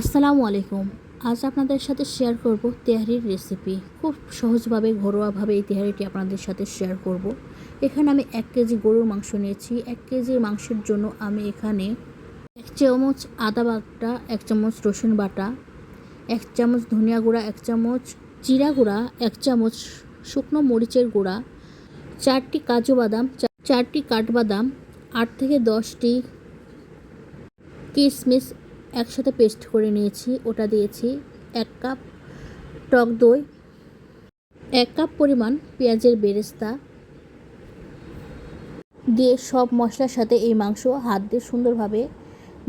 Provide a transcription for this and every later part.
আসসালামু আলাইকুম। আজ আপনাদের সাথে শেয়ার করব তেহারির রেসিপি খুব সহজভাবে, ঘরোয়াভাবে এই তেহারিটি আপনাদের সাথে শেয়ার করব। এখানে আমি এক কেজি গরুর মাংস নিয়েছি। এক কেজি মাংসের জন্য আমি এখানে এক চামচ আদা বাটা, এক চামচ রসুন বাটা, এক চামচ ধনিয়া গুঁড়া, এক চামচ জিরা গুঁড়া, এক চামচ শুকনো মরিচের গুঁড়া, চারটি কাজু বাদাম চারটি কাঠবাদাম, আট থেকে দশটি কিশমিশ একসাথে পেস্ট করে নিয়েছি, ওটা দিয়েছি এক কাপ টক দই, এক কাপ পরিমাণ পেঁয়াজের বেরেস্তা দিয়ে সব মশলার সাথে এই মাংস হাত দিয়ে সুন্দরভাবে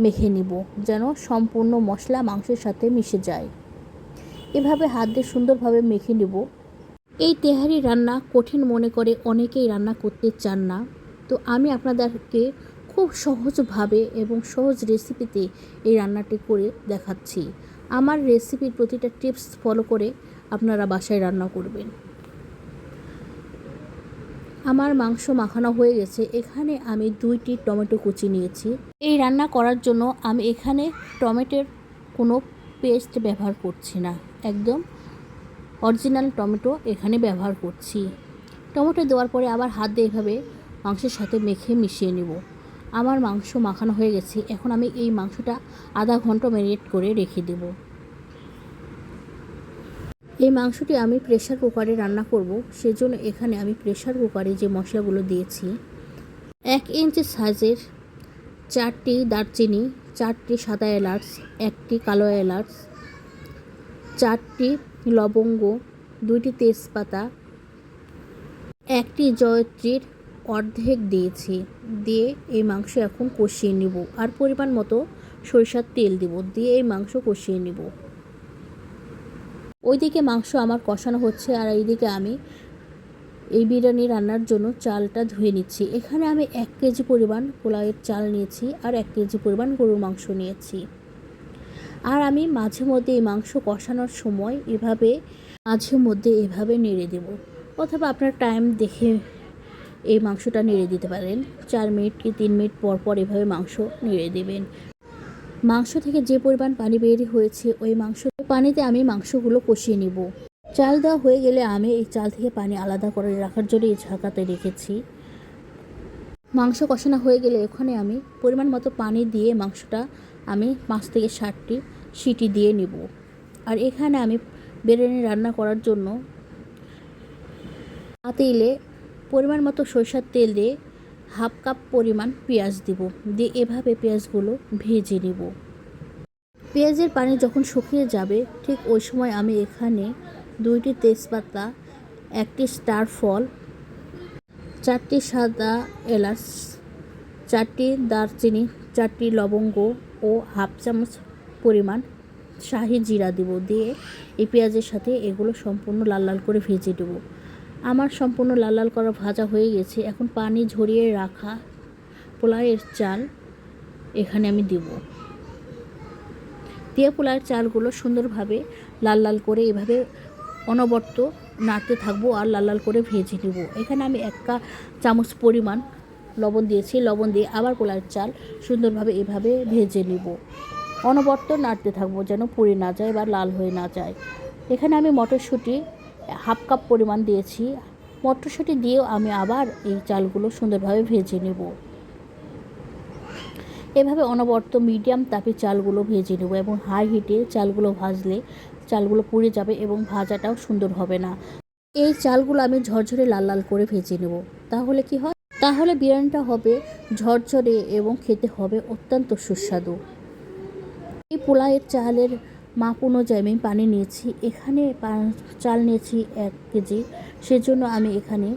মেখে নিব, যেন সম্পূর্ণ মশলা মাংসের সাথে মিশে যায়। এভাবে হাত দিয়ে সুন্দরভাবে মেখে নিব। এই তেহারি রান্না কঠিন মনে করে অনেকেই রান্না করতে চান না। তো আমি আপনাদেরকে খুব সহজভাবে এবং সহজ রেসিপিতে এই রান্নাটি করে দেখাচ্ছি। আমার রেসিপির প্রতিটা টিপস ফলো করে আপনারা বাসায় রান্না করবেন। আমার মাংস মাখানো হয়ে গেছে। এখানে আমি দুইটি টমেটো কুচি নিয়েছি। এই রান্না করার জন্য আমি এখানে টমেটোর কোনো পেস্ট ব্যবহার করছি না। একদম অরিজিনাল টমেটো এখানে ব্যবহার করছি। টমেটো দেওয়ার পরে আবার হাত দিয়ে এভাবে মাংসের সাথে মেখে মিশিয়ে নেব। আমার মাংস মাখানো হয়ে গেছে, এখন আমি এই মাংসটা আধা ঘণ্টা ম্যারিনেট করে রেখে দেব। এই মাংসটি আমি প্রেশার কুকারে রান্না করব, সেজন্য এখানে আমি প্রেশার কুকারে যে মশলাগুলো দিয়েছি, এক ইঞ্চি সাইজের চারটি দারচিনি, চারটি সাদা এলাচ, একটি কালো এলাচ, চারটি লবঙ্গ, দুইটি তেজপাতা, একটি জয়ত্রীর অর্ধেক দিয়েছি। দিয়ে এই মাংস এখন কষিয়ে নিব। আর পরিমাণ মতো সরিষার তেল দিব। দিয়ে এই মাংস কষিয়ে নিব। ওইদিকে মাংস আমার কষানো হচ্ছে আর এইদিকে আমি এই বিরিয়ানি রান্নার জন্য চালটা ধুয়ে নিচ্ছি। এখানে আমি এক কেজি পরিমাণ পোলাওয়ের চাল নিয়েছি আর এক কেজি পরিমাণ গরুর মাংস নিয়েছি। আর আমি মাঝে মধ্যে এই মাংস কষানোর সময় এভাবে মাঝে মধ্যে এভাবে নেড়ে দেব। অথবা আপনার টাইম দেখে এই মাংসটা নেড়ে দিতে পারেন। চার মিনিট কি তিন মিনিট পর পর এভাবে মাংস নেড়ে দেবেন। মাংস থেকে যে পরিমাণ পানি বের হয়েছে, ওই মাংস পানিতে আমি মাংসগুলো কষিয়ে নিব। চাল দেওয়া হয়ে গেলে আমি এই চাল থেকে পানি আলাদা করে রাখার জন্য এই ঝাঁকাতে রেখেছি। মাংস কষানো হয়ে গেলে ওখানে আমি পরিমাণ মতো পানি দিয়ে মাংসটা আমি পাঁচ থেকে ষাটটি সিটি দিয়ে নিব। আর এখানে আমি বিরিয়ানি রান্না করার জন্য পাতিলে পরিমাণ মতো সরষার তেল দিয়ে হাফ কাপ পরিমাণ পেঁয়াজ দিব। দিয়ে এভাবে পেঁয়াজগুলো ভেজে নেব। পেঁয়াজের পানি যখন শুকিয়ে যাবে, ঠিক ওই সময় আমি এখানে দুইটি তেজপাতা, একটি স্টার ফল, চারটি সাদা এলাচ, চারটি দারচিনি, চারটি লবঙ্গ ও হাফ চামচ পরিমাণ শাহি জিরা দেব। দিয়ে এই পেঁয়াজের সাথে এগুলো সম্পূর্ণ লাল লাল করে ভেজে দেবো আমার সম্পূর্ণ লাল লাল করা ভাজা হয়ে গেছে। এখন পানি ঝরিয়ে রাখা পোলাওয়ের চাল এখানে আমি দেব। দিয়ে পোলাওয়ের চালগুলো সুন্দরভাবে লাল লাল করে এভাবে অনবর্ত নাড়তে থাকব আর লাল লাল করে ভেজে নেব। এখানে আমি এক চামচ পরিমাণ লবণ দিয়েছি। লবণ দিয়ে আবার পোলাওয়ের চাল সুন্দরভাবে এভাবে ভেজে নেব। অনবর্ত নাড়তে থাকব যেন পুড়ে না যায় বা লাল হয়ে না যায়। এখানে আমি মটরশুঁটি হাফ কাপ পরিমাণ দিয়েছি। মটরশুঁটি দিয়েও আমি আবার এই চালগুলো সুন্দরভাবে ভেজে নেব। এভাবে অনবর্ত মিডিয়াম তাপে চালগুলো ভেজে নেব এবং হাই হিটে চালগুলো ভাজলে চালগুলো পুড়ে যাবে এবং ভাজাটাও সুন্দর হবে না। এই চালগুলো আমি ঝরঝরে লাল লাল করে ভেজে নেব। তাহলে কি হয়? তাহলে বিরিয়ানিটা হবে ঝরঝরে এবং খেতে হবে অত্যন্ত সুস্বাদু। এই পোলাওয়ের চালের মাপ অনুযায়ী আমি পানি নিয়েছি। এখানে চাল নিয়েছি এক কেজি। সেজন্য আমি এখানে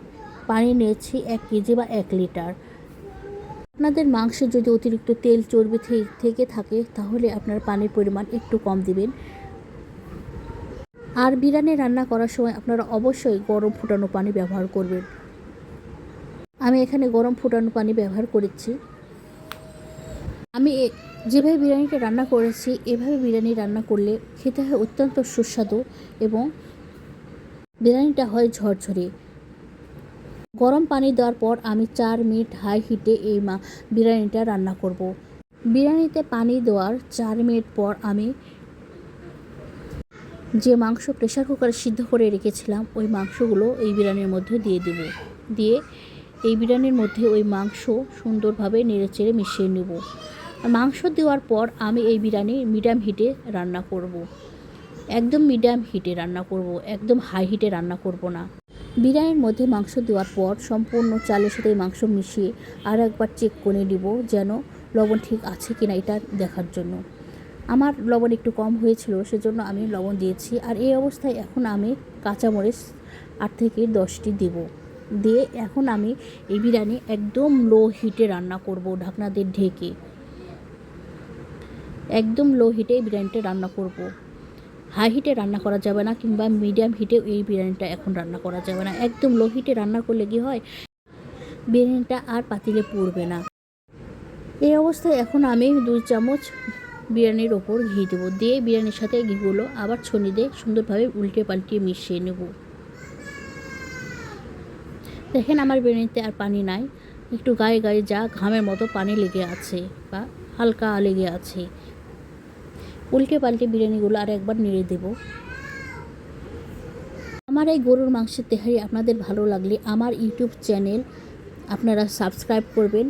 পানি নিয়েছি এক কেজি বা এক লিটার। আপনাদের মাংসে যদি অতিরিক্ত তেল চর্বি থেকে থাকে, তাহলে আপনার পানির পরিমাণ একটু কম দিবেন। আর বিরিয়ানি রান্না করার সময় আপনারা অবশ্যই গরম ফুটানো পানি ব্যবহার করবেন। আমি এখানে গরম ফুটানো পানি ব্যবহার করেছি। আমি যেভাবে বিরিয়ানিটা রান্না করেছি, এভাবে বিরিয়ানি রান্না করলে খেতে হয় অত্যন্ত সুস্বাদু এবং বিরিয়ানিটা হয় ঝরঝরে। গরম পানি দেওয়ার পর আমি চার মিনিট হাই হিটে এই মা, বিরিয়ানিটা রান্না করব। বিরিয়ানিতে পানি দেওয়ার চার মিনিট পর আমি যে মাংস প্রেশার কুকারে সিদ্ধ করে রেখেছিলাম, ওই মাংসগুলো এই বিরিয়ানির মধ্যে দিয়ে দেব। দিয়ে এই বিরিয়ানির মধ্যে ওই মাংস সুন্দরভাবে নেড়ে চেড়ে মিশিয়ে নেব। মাংস দেওয়ার পর আমি এই বিরিয়ানি মিডিয়াম হিটে রান্না করব। একদম মিডিয়াম হিটে রান্না করব। একদম হাই হিটে রান্না করব না বিরিয়ানির মধ্যে মাংস দেওয়ার পর সম্পূর্ণ চালের সাথে মাংস মিশিয়ে আর একবার চেক করে নিব যেন লবণ ঠিক আছে কিনা এটা দেখার জন্য আমার লবণ একটু কম হয়েছিল, সেজন্য আমি লবণ দিয়েছি আর এই অবস্থায় এখন আমি কাঁচামরিচ আট থেকে দশটি দেব দিয়ে এখন আমি এই বিরিয়ানি একদম লো হিটে রান্না করব ঢাকনা দিয়ে ঢেকে একদম লো হিটে এই বিরিয়ানিটা রান্না করব। হাই হিটে রান্না করা যাবে না কিংবা মিডিয়াম হিটে এই বিরিয়ানিটা এখন রান্না করা যাবে না। একদম লো হিটে রান্না করলে কি হয়? বিরিয়ানিটা আর পাতিলে পড়বে না। এই অবস্থায় এখন আমি দুই চামচ বিরিয়ানির ওপর ঘি দেবো। দিয়ে বিরিয়ানির সাথে ঘিগুলো আবার ছনি দিয়ে সুন্দরভাবে উল্টে পাল্টিয়ে মিশিয়ে নেব। দেখেন আমার বিরিয়ানিতে আর পানি নাই। একটু গায়ে গায়ে যা ঘামের মতো পানি লেগে আছে বা হালকা লেগে আছে। উল্টে পাল্টে বিরিয়ানিগুলো আর একবার নেড়ে দেব। আমার এই গরুর মাংসের তেহারি আপনাদের ভালো লাগলে আমার ইউটিউব চ্যানেল আপনারা সাবস্ক্রাইব করবেন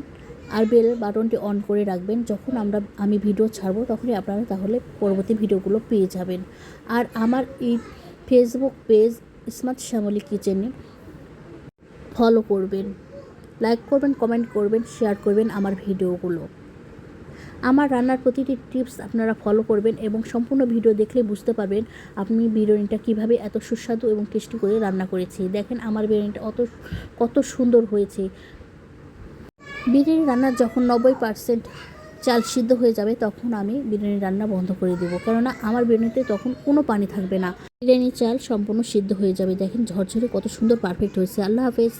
আর বেল বাটনটি অন করে রাখবেন। যখন আমরা, আমি ভিডিও ছাড়বো তখনই আপনারা তাহলে পরবর্তী ভিডিওগুলো পেয়ে যাবেন। আর আমার এই ফেসবুক পেজ স্মার্ট শ্যামলি কিচেনে ফলো করবেন। লাইক করবেন কমেন্ট করবেন শেয়ার করবেন আমার ভিডিওগুলো। আমার রান্নার প্রতিটি টিপস আপনারা ফলো করবেন এবং সম্পূর্ণ ভিডিও দেখলে বুঝতে পারবেন আপনি বিরিয়ানিটা কীভাবে এত সুস্বাদু এবং টেস্টি করে রান্না করেছি। দেখেন আমার বিরিয়ানিটা অত, কত সুন্দর হয়েছে। বিরিয়ানি রান্নার যখন নব্বই পার্সেন্ট চাল সিদ্ধ হয়ে যাবে তখন আমি বিরিয়ানি রান্না বন্ধ করে দেবো। কেননা আমার বিরিয়ানিতে তখন কোনো পানি থাকবে না। বিরিয়ানি চাল সম্পূর্ণ সিদ্ধ হয়ে যাবে। দেখেন ঝরঝরে কত সুন্দর পারফেক্ট হয়েছে। আল্লাহ হাফেজ।